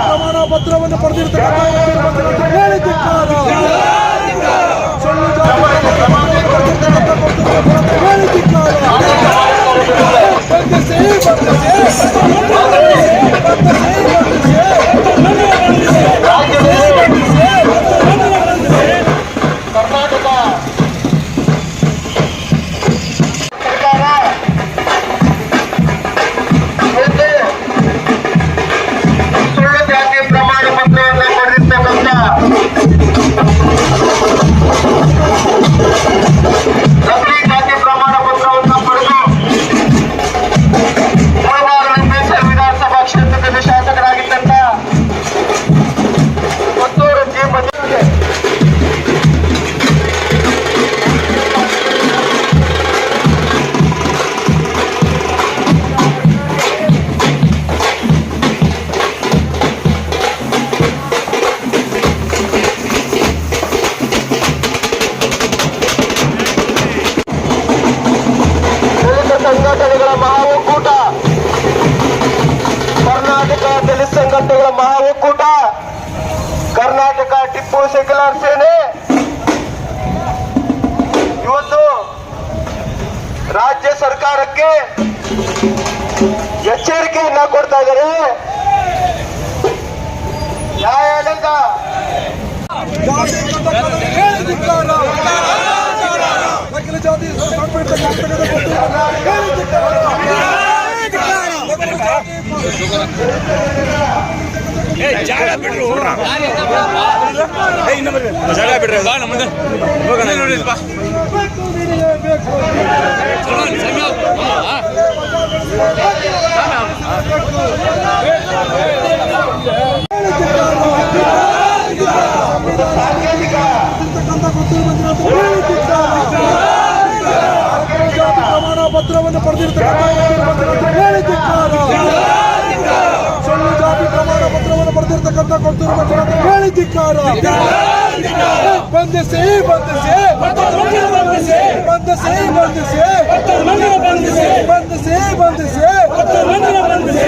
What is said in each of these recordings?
ಪ್ರಮಾಣ ಪತ್ರವನ್ನು ಪಡೆದಿರ್ತಕ್ಕಂಥ ಹೇಳಿದ್ದು ಜಾತಿ ಸಂಪರ್ಕ ಕರ್ನಾಟಕದ ಜಾಗ ಬಿಡ್ರಿ ಜಾಗ ಬಿಡ್ರಿ ನಮ್ಮದು ಹೋಗೋಣ ನೋಡಿಲ್ಪ ಸಮಯ ಕೊಡ್ತಿರುವ ಹೇಳಿ ಧಿಕ್ಕಾರ ಬಂಧಿಸಿ ಬಂಧಿಸಿ ಬಂಧಿಸಿ ಬಂಧಿಸಿ. ಬಂಧಿಸಿ ಬಂಧಿಸಿ. ಬಂಧಿಸಿ ಬಂಧಿಸಿ.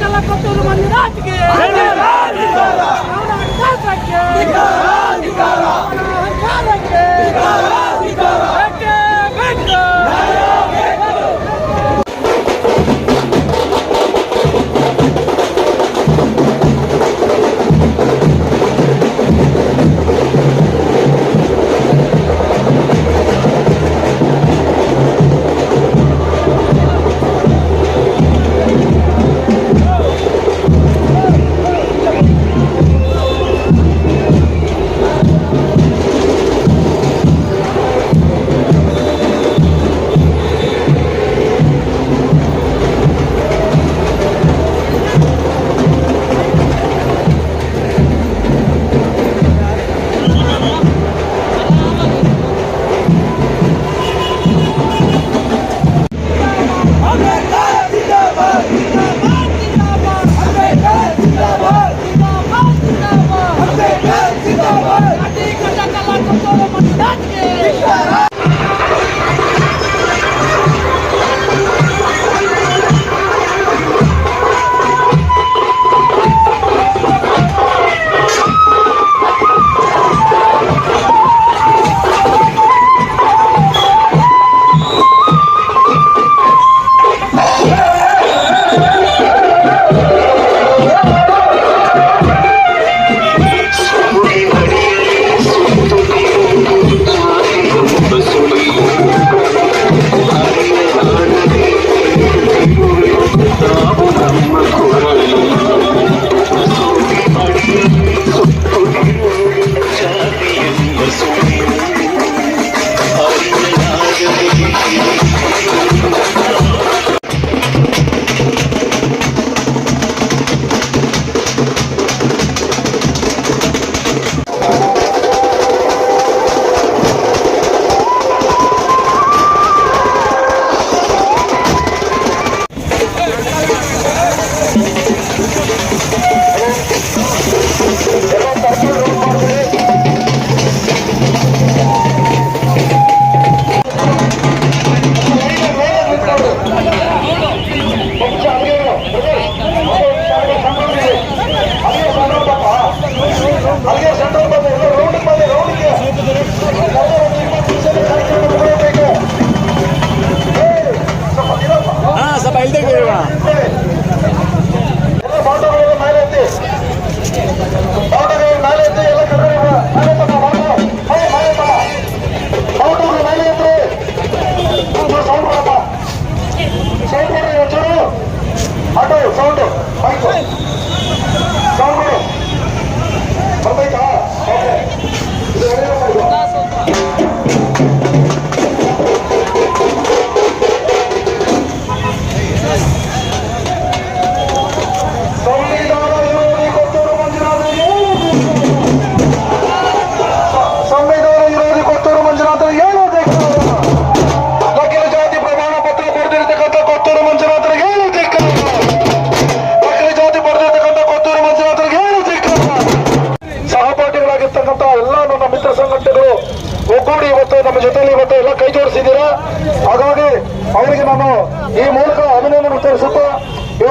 ಕಲ್ಲಕೊತ್ತೂರು ಮಂದಿರಾಜ್ಗೆ ಕರ್ನಾಟಕ ಸರ್ಕಾರ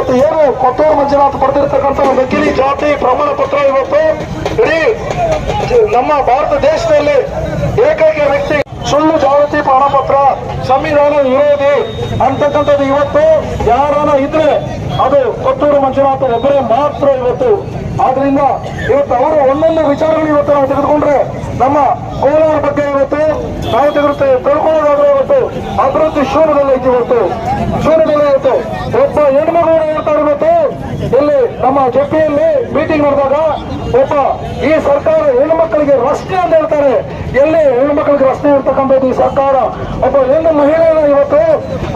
ಕೊತ್ತೂರು ಮಂಜುನಾಥ್ ಪಡೆದಿರ್ತಕ್ಕಂಥ ನಕಲಿ ಜಾತಿ ಪ್ರಮಾಣ ಪತ್ರ ಇವತ್ತು? ಇಡೀ ನಮ್ಮ ಭಾರತ ದೇಶದಲ್ಲಿ ಏಕೈಕ ವ್ಯಕ್ತಿ, ಸುಳ್ಳು ಜಾಗೃತಿ ಪ್ರಮಾಣ ಪತ್ರ ಸಂವಿಧಾನ ವಿರೋಧಿ ಅಂತಕ್ಕಂಥದ್ದು ಇವತ್ತು ಯಾರನ ಇದ್ರೆ ಅದು ಕೊತ್ತೂರು ಮಂಜುನಾಥ್ ಒಬ್ಬರೇ ಮಾತ್ರ ಇವತ್ತು. ಆದ್ರಿಂದ ಇವತ್ತು ಅವರು ಒಂದೊಂದು ವಿಚಾರಗಳು ಇವತ್ತು ನಾವು ತೆಗೆದುಕೊಂಡ್ರೆ ನಮ್ಮ ಕೋಲಾರ ಬಗ್ಗೆ ಇವತ್ತು ನಾವು ತೆಗೆದುತ್ತೆ ತಿಳ್ಕೊಳ್ಳೋದಾದ್ರೆ ಇವತ್ತು ಅಭಿವೃದ್ಧಿ ಶೂನ್ಯದಲ್ಲಿ ಐತಿ ಇವತ್ತು ಶೂನ್ಯದಲ್ಲಿ ಇವತ್ತು ಒಬ್ಬ ಹೆಣ್ಮಗಳು ಹೇಳ್ತಾರೆ ಇವತ್ತು ಇಲ್ಲಿ ನಮ್ಮ ಜಪಿಯಲ್ಲಿ ಮೀಟಿಂಗ್ ನಡೆದಾಗ ಒಬ್ಬ ಈ ಸರ್ಕಾರ ಹೆಣ್ಮಕ್ಕಳಿಗೆ ರಸ್ತೆ ಅಂತ ಹೇಳ್ತಾರೆ. ಎಲ್ಲಿ ಹೆಣ್ಮಕ್ಳಿಗೆ ರಸ್ತೆ ಇರ್ತಕ್ಕಂಥದ್ದು ಈ ಸರ್ಕಾರ? ಒಬ್ಬ ಹೆಣ್ಣು ಮಹಿಳೆಯನ್ನ ಇವತ್ತು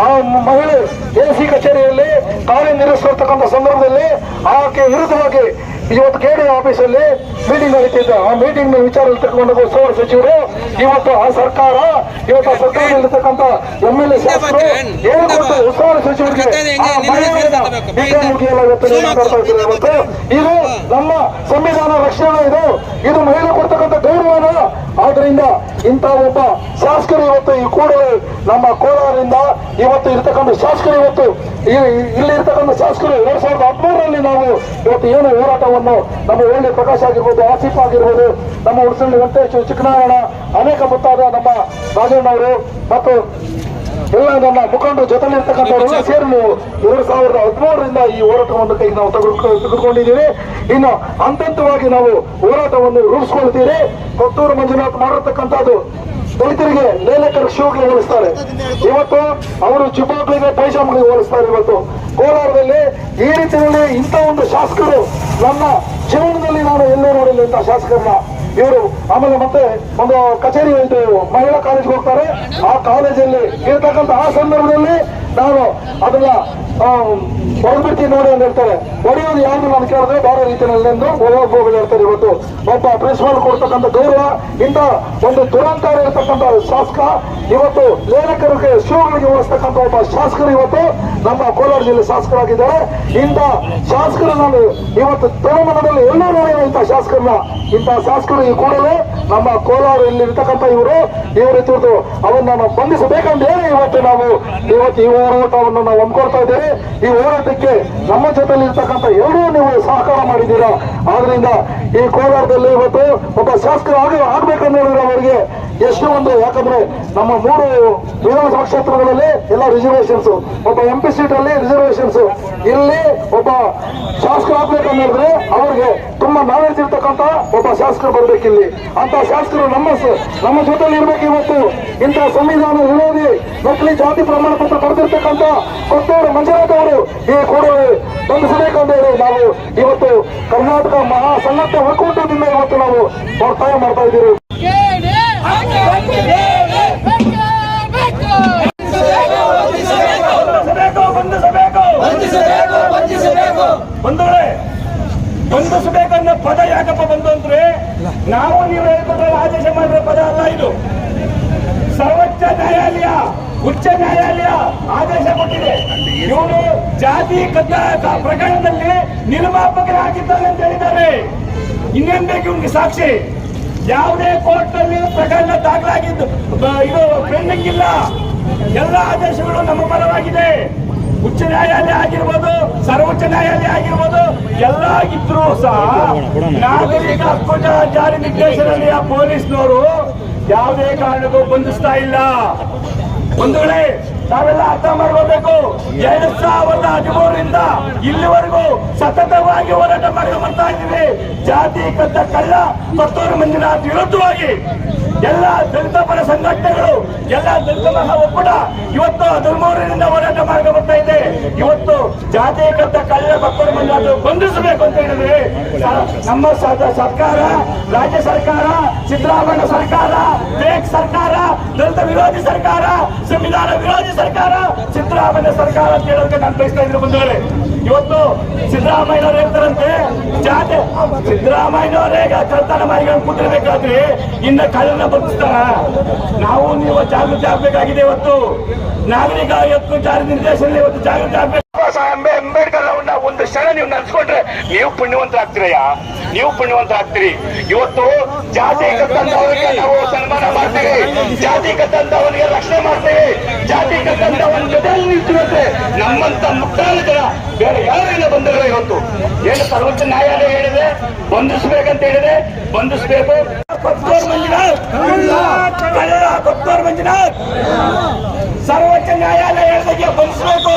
ಆ ಮಹಿಳೆ ಎ ಸಿ ಕಚೇರಿಯಲ್ಲಿ ಕಾರ್ಯನಿರ್ವಹಿಸಿರ್ತಕ್ಕಂಥ ಸಂದರ್ಭದಲ್ಲಿ ಆಕೆ ವಿರುದ್ಧವಾಗಿ ಇವತ್ತು ಕೆಡಿ ಆಫೀಸಲ್ಲಿ ಮೀಟಿಂಗ್ ನಡೀತಿದ್ದ ಆ ಮೀಟಿಂಗ್ ವಿಚಾರ ತಗೊಂಡು ಉಸ್ತುವಾರಿ ಸಚಿವರು ಇವತ್ತು ಆ ಸರ್ಕಾರ ಇವತ್ತು ಆ ಸರ್ಕಾರದಲ್ಲಿರ್ತಕ್ಕಂಥ ಎಂ ಎಲ್ ಎ ಶಾಸಕರು ಹೇಳ್ಕೊಟ್ಟು ಉಸ್ತುವಾರಿ ಸಚಿವರಿಗೆ ಮಾತಾಡ್ತಾ ಇದು ನಮ್ಮ ಸಂವಿಧಾನ ರಕ್ಷಣೆ ಇದು. ಇದು ಮಹಿಳೆ ಕೊಡ್ತಕ್ಕಂಥ ಗೌರವನ. ಆದ್ರಿಂದ ಇಂತ ಒಬ್ಬ ಶಾಸಕರು ಇವತ್ತು ಈ ಕೂಡಲೇ ನಮ್ಮ ಕೋಲಾರದಿಂದ ಇವತ್ತು ಇರ್ತಕ್ಕಂಥ ಶಾಸಕರು ಇವತ್ತು ಇಲ್ಲಿ ಇರ್ತಕ್ಕಂಥ ಶಾಸಕರು ಎರಡ್ ಸಾವಿರದ ಹದಿಮೂರರಲ್ಲಿ ನಾವು ಇವತ್ತು ಏನು ಹೋರಾಟವನ್ನು ನಮ್ಮ ಒಳ್ಳೆ ಪ್ರಕಾಶ್ ಆಗಿರ್ಬೋದು ಆಸಿಫ್ ಆಗಿರ್ಬೋದು, ನಮ್ಮ ಉಡ್ಸಳ್ಳಿ ವೆಂಕಟೇಶ್ ಚಿಕ್ಕನಾರಾಯಣ, ಅನೇಕ ಮುಂತಾದ ನಮ್ಮ ರಾಜಣ್ಣವರು ಮತ್ತು ಎಲ್ಲ ನನ್ನ ಮುಖಂಡರು ಜೊತೆಲಿ ಸೇರಿ ನೀವು ಎರಡು ಸಾವಿರದ ಹದಿಮೂರರಿಂದ ಈ ಹೋರಾಟವನ್ನು ಕೈ ನಾವು ತೆಗೆದುಕೊಂಡು ತೆಗೆದುಕೊಂಡಿದ್ದೀವಿ ಇನ್ನು ಹಂತವಾಗಿ ನಾವು ಹೋರಾಟವನ್ನು ರೂಪಿಸ್ಕೊಳ್ತೀರಿ. ಕೊತ್ತೂರು ಮಂಜುನಾಥ್ ಮಾಡಿರ್ತಕ್ಕಂಥದ್ದು ದಲಿತರಿಗೆ ಲೇಲಕರ ಶೂಗಳಿಗೆ ಹೋಲಿಸ್ತಾರೆ. ಇವತ್ತು ಅವರು ಜುಬ್ಬಾಗಳಿಗೆ ಪೈಜಾಮ್ಗಳಿಗೆ ಹೋಲಿಸ್ತಾರೆ ಇವತ್ತು. ಕೋಲಾರದಲ್ಲಿ ಈ ರೀತಿಯಲ್ಲಿ ಇಂಥ ಒಂದು ಶಾಸಕರು ನನ್ನ ಜೀವನದಲ್ಲಿ ನಾನು ಎಲ್ಲೂ ನೋಡಿಲ್ಲ ಇಂಥ ಶಾಸಕರನ್ನ. ಇವರು ಆಮೇಲೆ ಮತ್ತೆ ಒಂದು ಕಚೇರಿ ಮಹಿಳಾ ಕಾಲೇಜ್ಗೆ ಹೋಗ್ತಾರೆ. ಆ ಕಾಲೇಜಲ್ಲಿ ಇರ್ತಕ್ಕಂಥ ಆ ಸಂದರ್ಭದಲ್ಲಿ ನಾನು ಅದನ್ನ ಹೊರಬಿಡ್ತೀನಿ ನೋಡಿ ಅಂತ ಹೇಳ್ತಾರೆ. ಹೊಡೆಯೋದು ಯಾವ್ದು ನಾನು ಕೇಳಿದ್ರೆ ಬೇರೆ ರೀತಿಯಲ್ಲಿ ಎಂದು ಹೋಗಿ ಹೇಳ್ತಾರೆ ಇವತ್ತು. ಒಬ್ಬ ಪ್ರಿನ್ಸಿಪಾಲ್ ಕೊಡ್ತಕ್ಕಂಥ ಗೌರವ, ಇಂಥ ಒಂದು ದುರಂತ ಇರತಕ್ಕಂಥ ಶಾಸಕ, ಇವತ್ತು ಲೇಖಕರಿಗೆ ಶೂಗಳಿಗೆ ಹೋಲಿಸ್ತಕ್ಕಂಥ ಒಬ್ಬ ಶಾಸಕರು ಇವತ್ತು ನಮ್ಮ ಕೋಲಾರ ಜಿಲ್ಲೆ ಶಾಸಕರಾಗಿದ್ದಾರೆ. ಇಂಥ ಶಾಸಕರು ನಾನು ಇವತ್ತು ತರುಮನದಲ್ಲಿ ಎಲ್ಲೂ ನೋಡಿಲ್ಲ ಇಂಥ ಶಾಸಕರನ್ನ, ಇಂಥ ಶಾಸಕರು ಈ ಕೂಡಲೇ ನಮ್ಮ ಕೋಲಾರ ಇಲ್ಲಿ ಇರ್ತಕ್ಕಂಥ ಇವರು ಇವರು ತಿಳಿದು ಅವನ್ನ ಬಂಧಿಸಬೇಕಂತ ಹೇಳಿ ಇವತ್ತು ನಾವು ಇವತ್ತು ಈ ಹೋರಾಟವನ್ನು ನಾವು ಹಮ್ಮಿಕೊಳ್ತಾ ಇದ್ದೇವೆ. ಈ ಹೋರಾಟಕ್ಕೆ ನಮ್ಮ ಜೊತೆಲಿ ಇರ್ತಕ್ಕಂಥ ಎಲ್ಲರೂ ನೀವು ಸಹಕಾರ ಮಾಡಿದ್ದೀರಾ? ಆದ್ರಿಂದ ಈ ಕೋಲಾರದಲ್ಲಿ ಇವತ್ತು ಒಬ್ಬ ಶಾಸಕರು ಆಗ ಆಗ್ಬೇಕಂತ ಹೇಳಿದ್ರೆ ಅವರಿಗೆ. ಎಷ್ಟು ಒಂದು, ಯಾಕಂದ್ರೆ ನಮ್ಮ ಮೂರು ವಿಧಾನಸಭಾ ಕ್ಷೇತ್ರಗಳಲ್ಲಿ ಎಲ್ಲ ರಿಸರ್ವೇಷನ್ಸ್ ಒಬ್ಬ ಎಂ ಪಿ ಸೀಟ್ ಅಲ್ಲಿ ರಿಸರ್ವೇಶನ್ಸ್ ಇಲ್ಲಿ ಒಬ್ಬ ಶಾಸಕರು ಆಗ್ಬೇಕಂತ ಹೇಳಿದ್ರೆ ಅವ್ರಿಗೆ ತುಂಬಾ ನಾಲೆಜ್ ಇರ್ತಕ್ಕಂಥ ಒಬ್ಬ ಶಾಸಕರು ಬರ್ಬೇಕಿಲ್ಲಿ ಅಂತ ಶಾಸಕರು ನಮ್ಮ ನಮ್ಮ ಜೊತೆಲಿ ಇರ್ಬೇಕು ಇವತ್ತು. ಇಂಥ ಸಂವಿಧಾನ ವಿರೋಧಿ ನಕಲಿ ಜಾತಿ ಪ್ರಮಾಣ ಪತ್ರ ಪಡೆದಿರ್ತಕ್ಕಂಥ ಕೊಟ್ಟೂರು ಮಂಜುನಾಥ್ ಅವರು ಈ ಕೂಡಲೇ ಬಂಧಿಸಬೇಕಂತ ಹೇಳಿ ನಾವು ಇವತ್ತು ಕರ್ನಾಟಕ ಮಹಾ ಒಕ್ಕೂಟದಿಂದ ಇವತ್ತು ನಾವು ಒತ್ತಾಯ ಮಾಡ್ತಾ ಇದ್ದೀವಿ ಕೇಳಿ ಬೇಕು ಬಂಧಿಸಬೇಕು ಬಂಧುಗಳೇ ಬಂಧಿಸಬೇಕು ಅನ್ನೋ ಪದ ಯಾಕಪ್ಪ ಬಂತು ಅಂದ್ರೆ ನಾವು ನೀವು ಹೇಳ್ಕೊಂಡ್ರೆ ಆದೇಶ ಮಾಡಿರೋ ಪದ ಅಲ್ಲ ಇದು. ಸರ್ವೋಚ್ಚ ನ್ಯಾಯಾಲಯ ಉಚ್ಚ ನ್ಯಾಯಾಲಯ ಆದೇಶ ಕೊಟ್ಟಿದೆ. ಇವನು ಜಾತಿ ಕದ್ದ ಪ್ರಕರಣದಲ್ಲಿ ನಿರ್ಮಾಪಕರಾಗಿದ್ದಾರೆ ಅಂತ ಹೇಳಿದ್ದಾರೆ. ಇನ್ನೇನ್ ಬೇಕು ಇವ್ರಿಗೆ ಸಾಕ್ಷಿ? ಯಾವುದೇ ಕೋರ್ಟ್ನಲ್ಲಿ ಪ್ರಕರಣ ದಾಖಲಾಗಿದ್ದು ಇದು ಪೆಂಡಿಂಗ್ ಇಲ್ಲ. ಎಲ್ಲ ಆದೇಶಗಳು ನಮ್ಮ ಪರವಾಗಿದೆ. ಉಚ್ಚ ನ್ಯಾಯಾಲಯ ಆಗಿರ್ಬೋದು, ಸರ್ವೋಚ್ಚ ನ್ಯಾಯಾಲಯ ಆಗಿರ್ಬೋದು, ಎಲ್ಲ ಇದ್ರೂ ಸಹ ನಾಗರಿಕ ಹಕ್ಕುಜ ಜಾರಿ ನಿರ್ದೇಶನಾಲಯ ಪೊಲೀಸ್ನವರು ಯಾವುದೇ ಕಾರಣಕ್ಕೂ ಬಂಧಿಸ್ತಾ ಇಲ್ಲ. ಬಂಧುಗಳೇ ನಾವೆಲ್ಲ ಅರ್ಥ ಮಾಡ್ಕೋಬೇಕು. ಎರಡ್ ಸಾವಿರದ ಹದಿಮೂರರಿಂದ ಇಲ್ಲಿವರೆಗೂ ಸತತವಾಗಿ ಹೋರಾಟ ಮಾಡ್ತಾ ಬರ್ತಾ ಇದ್ದೀವಿ. ಜಾತಿ, ಕದ್ದ, ಕಳ್ಳ ಮತ್ತೂರು ಮಂಜುನಾಥ್ ವಿರುದ್ಧವಾಗಿ ಎಲ್ಲ ದಲಿತ ಪರ ಸಂಘಟನೆಗಳು ಎಲ್ಲ ದಲಿತ ಒಕ್ಕೂಟ ಇವತ್ತು ಹದಿಮೂರರಿಂದ ಹೋರಾಟ ಮಾರ್ಗ ಬರ್ತಾ ಇದೆ. ಇವತ್ತು ಜಾತಿ ಕದ್ದ ಕಳ್ಳ ಬಂದು ಅದು ಬಂಧಿಸಬೇಕು ಅಂತ ಹೇಳಿದ್ರೆ ನಮ್ಮ ಸರ್ಕಾರ, ರಾಜ್ಯ ಸರ್ಕಾರ, ಸಿದ್ದರಾಮಯ್ಯ ಸರ್ಕಾರ ಬೇಕ್ ಸರ್ಕಾರ, ದಲಿತ ವಿರೋಧಿ ಸರ್ಕಾರ, ಸಂವಿಧಾನ ವಿರೋಧಿ ಸರ್ಕಾರ, ಸಿದ್ದರಾಮಯ್ಯ ಸರ್ಕಾರ ಅಂತ ಹೇಳೋದಕ್ಕೆ ನಾನು ಬಯಸ್ತಾ ಇದ್ರು ಬಂದವರೇ ಇವತ್ತು ಸಿದ್ದರಾಮಯ್ಯನವ್ರು ಹೇಳ್ತಾರಂತೆ, ಜಾತಿ, ಸಿದ್ದರಾಮಯ್ಯನವರೇ ಕಳ್ತನ ಮಾಡಿಕೊಂಡು ಕೂತಿರ್ಬೇಕಾದ್ರೆ ಇನ್ನ ಕಾಲನ್ನ ಬಂಧಿಸ್ತಾರ ನಾವು ನೀವು ಜಾಗೃತಿ ಆಗ್ಬೇಕಾಗಿದೆ ಇವತ್ತು. ನಾಗರಿಕ ಇವತ್ತು ಜಾರಿ ನಿರ್ದೇಶನ ಇವತ್ತು ಜಾಗೃತಿ ಆಗ್ಬೇಕು. ಕ್ಷಣ ನೀವು ನಡ್ಸ್ಕೊಂಡ್ರೆ ನೀವು ಪುಣ್ಯವಂತರಾಗ್ತೀರಯ್ಯ. ನೀವು ಪುಣ್ಯವಂತ ಆಗ್ತೀರಿ ಇವತ್ತು ಜಾತಿ ಕತ್ತಂದವರಿಗೆ ನಾವು ಸನ್ಮಾನ ಮಾಡ್ತೀವಿ. ಜಾತಿ ಕತ್ತಂದವನಿಗೆ ರಕ್ಷಣೆ ಮಾಡ್ತೀವಿ. ಜಾತಿ ಕತ್ತಂದವನ ಜೊತೆಯಲ್ಲಿ ನಿಲ್ತೀವಂತೆ ನಮ್ಮಂತ ಮುಕ್ತಾಯ ಜನ ಬೇರೆ ಯಾರಿಂದ ಬಂದಿರೋ ಇವತ್ತು? ಏನು ಸರ್ವೋಚ್ಚ ನ್ಯಾಯಾಲಯ ಹೇಳಿದೆ? ಬಂಧಿಸ್ಬೇಕಂತ ಹೇಳಿದೆ? ಬಂಧಿಸ್ಬೇಕು. ಕೊತ್ತೂರು ಮಂಜುನಾಥ್. ಕಳ್ಳ ಕೊಪ್ಪೂರ್ ಮಂಜುನಾಥ್. ಸರ್ವೋಚ್ಚ ನ್ಯಾಯಾಲಯ ಹೇಳಿದಾಗೆ ಬಂಧಿಸಬೇಕು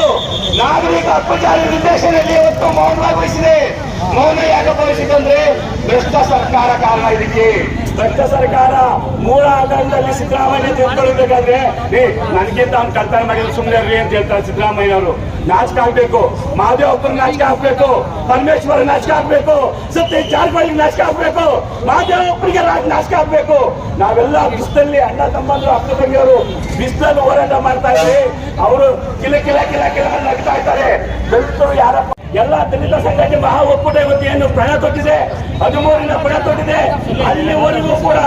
ನಾಗರಿಕ ಹಕ್ಕುಚಾರ ನಿರ್ದೇಶನದಲ್ಲಿ ಇವತ್ತು ಮೌನವಾಗಿ ವಹಿಸಿದೆ ಮೌನ ಯಾಕೆ ವಹಿಸಿದಂದ್ರೆ ಭ್ರಷ್ಟ ಸರ್ಕಾರ ಕಾರಣ ಇದಕ್ಕೆ. ಭ್ರಷ್ಟ ಸರ್ಕಾರ ಮೂಲ ಆಧಾರದಲ್ಲಿ ಸಿದ್ದರಾಮಯ್ಯ ತಿಳ್ಕೊಳ್ಬೇಕಾದ್ರೆ ಏ ನನಗಿಂತ ಅವ್ನು ಕರ್ತವ್ಯ ಮಾಡಿದ್ರು ಸುಮ್ಮನೆ ಇರ್ರಿ ಅಂತ ಹೇಳ್ತಾರೆ ಸಿದ್ದರಾಮಯ್ಯ ಅವರು. ನಾಚಿಕೆ ಆಗ್ಬೇಕು. ಮಾದೇವಪ್ಪನ ನಾಚಿಕೆ ಹಾಕ್ಬೇಕು ಪರಮೇಶ್ವರ ನಾಚಿಕೆ ಹಾಕ್ಬೇಕು ಸತ್ಯ ಜಾರಕಿಹೊಳಿ ನಾಚಿಕೆ ಹಾಕ್ಬೇಕು ಮಾದೇವಪ್ಪರಿಗೆ ರಾಜ್ ನಾಚಿಕೆ ಹಾಕ್ಬೇಕು ನಾವೆಲ್ಲ ಬಿಸ್ತಲ್ಲಿ ಅಣ್ಣ ತಮ್ಮಂದ್ರು, ಅಕ್ಕ ತಂಗಿಯವರು ಬಿಸಿಲಲ್ಲಿ ಹೋರಾಟ ಮಾಡ್ತಾ ಇದ್ರಿ ಅವರು ಕಿಲ ಕಿಲ ಕಿಲ ಕಿಲ ನಗ್ತಾ ಇದ್ದಾರೆ. ದಲಿತರು ಯಾರಪ್ಪ ಎಲ್ಲ ದಲಿತ ಸಂಘಟನೆ ಮಹಾ ಒಕ್ಕೂಟ ಇವತ್ತು ಏನು ಪ್ರಣ ತೊಟ್ಟಿದೆ? ಹದಿಮೂರಿನ ಪ್ರಣ ತೊಟ್ಟಿದೆ. ಅಲ್ಲಿವರೆಗೂ ಕೂಡ